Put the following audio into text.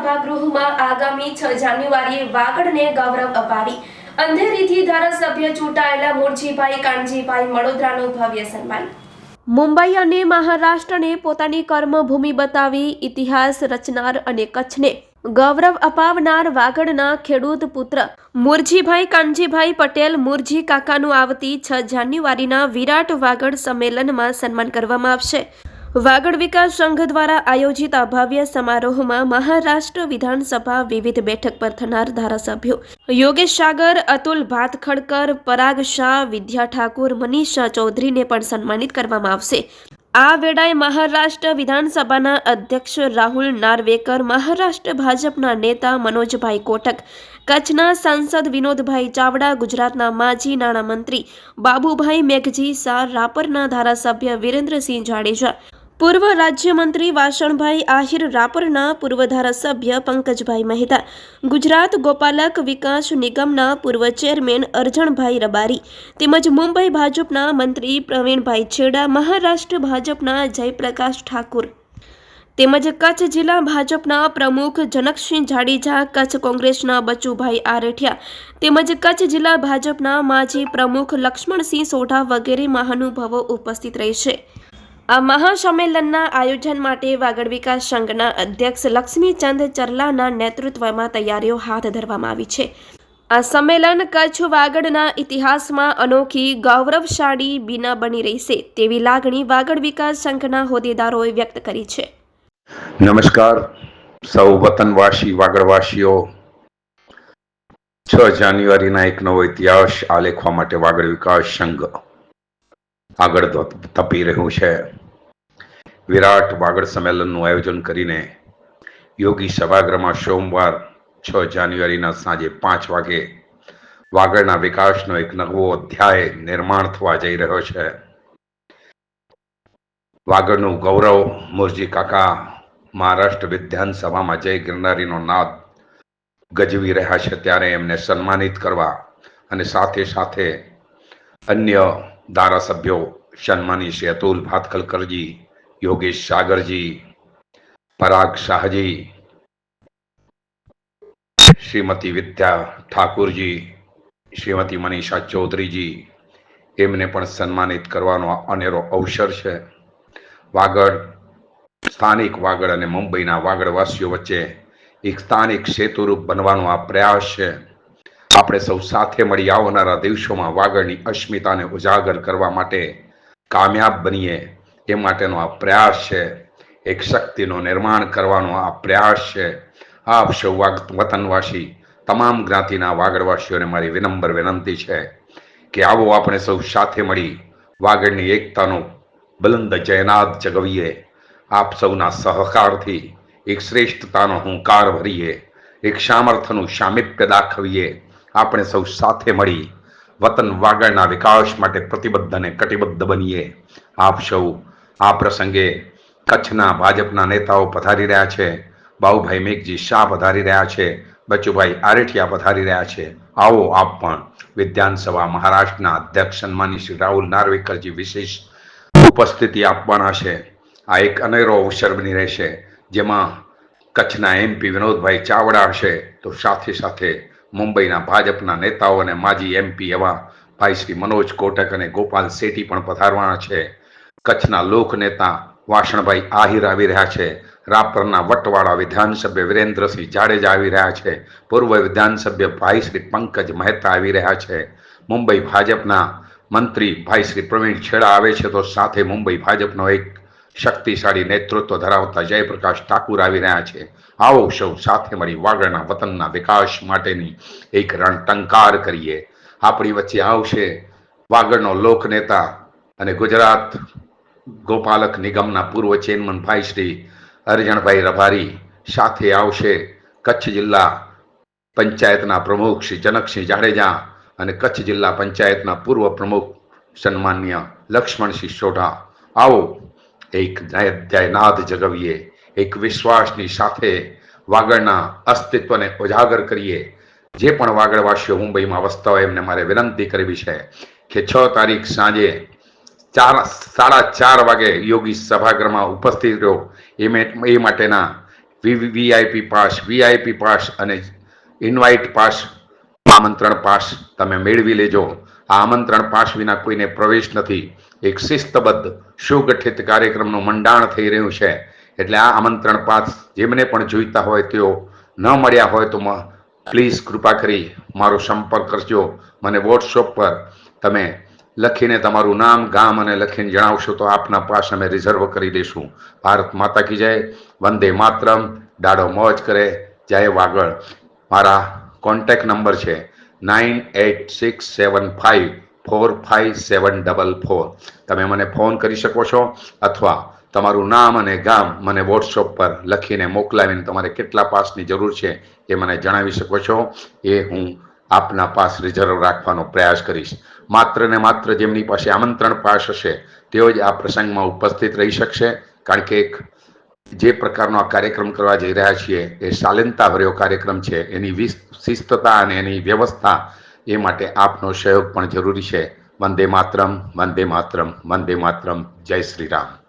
સભાગૃહમાં આગામી છ જાન્યુઆરીએ વાગડને ગૌરવ અપાવી અંધેરીથી ધારાસભ્ય ચૂંટાયેલા મૂળજીભાઈ કાનજીભાઈ મડોદરાનું ભવ્ય સન્માન. મુંબઈ અને મહારાષ્ટ્રને પોતાની કર્મભૂમિ બતાવી ઇતિહાસ રચનાર અને કચ્છને ગૌરવ અપાવનાર વાગડના ખેડૂત પુત્ર મુરજીભાઈ કાનજીભાઈ પટેલ મુરજી કાકાનું આવતી છ જાન્યુઆરીના વિરાટ વાગડ સંમેલનમાં સન્માન કરવામાં આવશે. વાગડ વિકાસ સંઘ દ્વારા આયોજિત આ સમારોહમાં મહારાષ્ટ્ર વિધાનસભા વિવિધ બેઠક પર થનાર ધારાસભ્યો યોગેશ સાગર, અતુલ ભાતખડકર, પરાગ શાહ, વિદ્યા ઠાકુર, મનીષા ચૌધરીને પણ સન્માનિત કરવામાં આવશે. આ વેળાએ મહારાષ્ટ્ર વિધાનસભાના અધ્યક્ષ રાહુલ નાર્વેકર, મહારાષ્ટ્ર ભાજપના નેતા મનોજભાઈ કોટક, કચ્છના સાંસદ વિનોદભાઈ ચાવડા, ગુજરાતના માજી નાણામંત્રી બાબુભાઈ મેઘજી શાહ રાપરના ધારાસભ્ય વિરેન્દ્રસિંહ જાડેજા પૂર્વ રાજ્યમંત્રી વાસણભાઈ આહિર રાપરના પૂર્વ ધારાસભ્ય પંકજભાઈ મહેતા, ગુજરાત ગોપાલક વિકાસ નિગમના પૂર્વ ચેરમેન અરજણભાઈ રબારી તેમજ મુંબઈ ભાજપના મંત્રી પ્રવીણભાઈ છેડા, મહારાષ્ટ્ર ભાજપના જયપ્રકાશ ઠાકુર તેમજ કચ્છ જિલ્લા ભાજપના પ્રમુખ જનકસિંહ જાડેજા, કચ્છ કોંગ્રેસના બચુભાઈ આરઠિયા તેમજ કચ્છ જિલ્લા ભાજપના માજી પ્રમુખ લક્ષ્મણસિંહ સોઢા વગેરે મહાનુભાવો ઉપસ્થિત રહેશે. આ મહાસંમેલનના આયોજન માટે વાગડ વિકાસ સંઘના અધ્યક્ષ લક્ષ્મીચંદ ચરલાના નેતૃત્વમાં તૈયારીઓ હાથ ધરવામાં આવી છે. આ સંમેલન કચ્છ વાગડના ઇતિહાસમાં અનોખી, ગૌરવશાળી બીના બની રહેશે તેવી લાગણી વાગડ વિકાસ સંઘના હોદ્દેદારોએ વ્યક્ત કરી છે. નમસ્કાર, સૌ વતનવાસી વાગડવાસીઓ. છ જાન્યુઆરીના એક નવો ઇતિહાસ આલેખવા માટે વાગડ વિકાસ સંઘ આગળ તપી રહ્યું છે. વિરાટ વાગડ સંમેલનનું આયોજન કરીને યોગી સભાગૃહમાં સોમવાર છ જાન્યુઆરીના સાંજે પાંચ વાગે વાગડના વિકાસનો એક નવો અધ્યાય નિર્માણ થવા જઈ રહ્યો છે. વાગડનું ગૌરવ મુરજી કાકા મહારાષ્ટ્ર વિધાનસભામાં જય ગિરનારીનો નાદ ગજવી રહ્યા છે ત્યારે એમને સન્માનિત કરવા અને સાથે સાથે અન્ય ધારાસભ્યો સન્માની શ્રી અતુલ ભાતખલકરજી યોગેશ સાગરજી, પરાગ શાહજી, શ્રીમતી વિદ્યા ઠાકુરજી, શ્રીમતી મનીષા ચૌધરીજી, એમને પણ સન્માનિત કરવાનો અનેરો અવસર છે. વાગડ, સ્થાનિક વાગડ અને મુંબઈના વાગડવાસીઓ વચ્ચે એક સ્થાનિક સેતુરૂપ બનવાનો આ પ્રયાસ છે. આપણે સૌ સાથે મળી આવનારા દિવસોમાં વાગડની અસ્મિતાને ઉજાગર કરવા માટે કામયાબ બનીએ એ માટેનો આ પ્રયાસ છે. એક શક્તિનો નિર્માણ કરવાનો આ પ્રયાસ છે. આપ સૌ વતનવાસી, તમામ જ્ઞાતિના વાગડવાસીઓને મારી વિનમ્ર વિનંતી છે કે આવો આપણે સૌ સાથે મળી વાગડની એકતાનો બુલંદ જયનાદ જગવીએ. આપ સૌના સહકારથી એક શ્રેષ્ઠતાનો હુંકાર ભરીએ. એક સામર્થ્યનું સામીપ્ય દાખવીએ. આપણે સૌ સાથે મળી વતન વાગડના વિકાસ માટે પ્રતિબદ્ધ અને કટિબદ્ધ બનીએ. આપ સૌ આ પ્રસંગે કચ્છના ભાજપના નેતાઓ પધારી રહ્યા છે. બાઉભાઈ મેઘજી શાહ પધારી રહ્યા છે. બચુભાઈ આરેઠિયા પધારી રહ્યા છે. આવો આપ પણ વિધાનસભા મહારાષ્ટ્રના અધ્યક્ષ સન્માની શ્રી રાહુલ નાર્વેકરજી વિશેષ ઉપસ્થિતિ આપવાના છે. આ એક અનેરો અવસર બની રહેશે, જેમાં કચ્છના એમપી વિનોદભાઈ ચાવડા હશે. તો સાથે સાથે મુંબઈના ભાજપના નેતાઓ અને માજી એમપી એવા ભાઈ શ્રી મનોજ કોટક અને ગોપાલ શેઠી પણ પધારવાના છે. કચ્છના લોકનેતા વાસણભાઈ આહિર આવી રહ્યા છે. રાપરના વટવાડા વિધાનસભ્ય વિરેન્દ્રસિંહ જાડેજા આવી રહ્યા છે. પૂર્વ વિધાનસભ્ય ભાઈ શ્રી પંકજ મહેતા આવી રહ્યા છે. મુંબઈ ભાજપના મંત્રી ભાઈ શ્રી પ્રવીણ છેડા આવે છે તો સાથે મુંબઈ ભાજપનો એક શક્તિશાળી નેતૃત્વ ધરાવતા જયપ્રકાશ ઠાકુર આવી રહ્યા છે. આવો સૌ સાથે મળી વાગડના વતનના વિકાસ માટેની એક રણટંકાર કરીએ. આપણી વચ્ચે આવશે વાગડનો લોકનેતા અને ગુજરાત ગોપાલક નિગમના પૂર્વ ચેરમેન ભાઈ શ્રી અરજણભાઈ રભારી સાથે આવશે કચ્છ જિલ્લા પંચાયતના પ્રમુખ શ્રી જનકસિંહ જાડેજા અને કચ્છ જિલ્લા પંચાયતના પૂર્વ પ્રમુખ સન્માન્ય લક્ષ્મણસિંહ સોઢા. આવો એક જયનાદ જગવીએ, એક વિશ્વાસની સાથે વાગડના અસ્તિત્વને ઉજાગર કરીએ. જે પણ વાગડવાસીઓ મુંબઈમાં વસતા હોય એમને મારે વિનંતી કરવી છે કે છ તારીખ સાંજે ચાર સાડા ચાર વાગે યોગી સભાગૃહમાં ઉપસ્થિત રહ્યો. એ માટેના વીઆઈપી પાસ વીઆઈપી પાસ અને ઇન્વાઇટ પાસ, આમંત્રણ પાસ તમે મેળવી લેજો. આ આમંત્રણ પાસ વિના કોઈને પ્રવેશ નથી. એક શિસ્તબદ્ધ, સુગઠિત કાર્યક્રમનું મંડાણ થઈ રહ્યું છે. એટલે આ આમંત્રણ પાસ જેમને પણ જોઈતા હોય તેઓ ન મળ્યા હોય તો પ્લીઝ કૃપા કરી મારો સંપર્ક કરજો. મને વોટ્સઅપ પર તમે લખીને તમારું નામ, ગામ અને લખીને જણાવશો તો આપના પાસ અમે રિઝર્વ કરી દઈશું. ભારત માતા કી જય. વંદે માતરમ. ડાડો મોજ કરે. જય વાગળ મારા કોન્ટેક નંબર છે nine eight six seven five four five seven double four તમે મને ફોન કરી શકો છો અથવા તમારું નામ અને ગામ મને વોટ્સઅપ પર લખીને મોકલાવીને તમારે કેટલા પાસની જરૂર છે એ મને જણાવી શકો છો. એ હું આપના પાસ રિઝર્વ રાખવાનો પ્રયાસ કરીશ. માત્ર ને માત્ર જેમની પાસે આમંત્રણ પાસ હશે તેઓ જ આ પ્રસંગમાં ઉપસ્થિત રહી શકશે. કારણ કે એક જે પ્રકારનો આ કાર્યક્રમ કરવા જઈ રહ્યા છીએ, એ શાલીનતાભર્યો કાર્યક્રમ છે. એની શિસ્તતા અને એની વ્યવસ્થા એ માટે આપનો સહયોગ પણ જરૂરી છે. વંદે માતરમ વંદે માતરમ વંદે માતરમ. જય શ્રી રામ.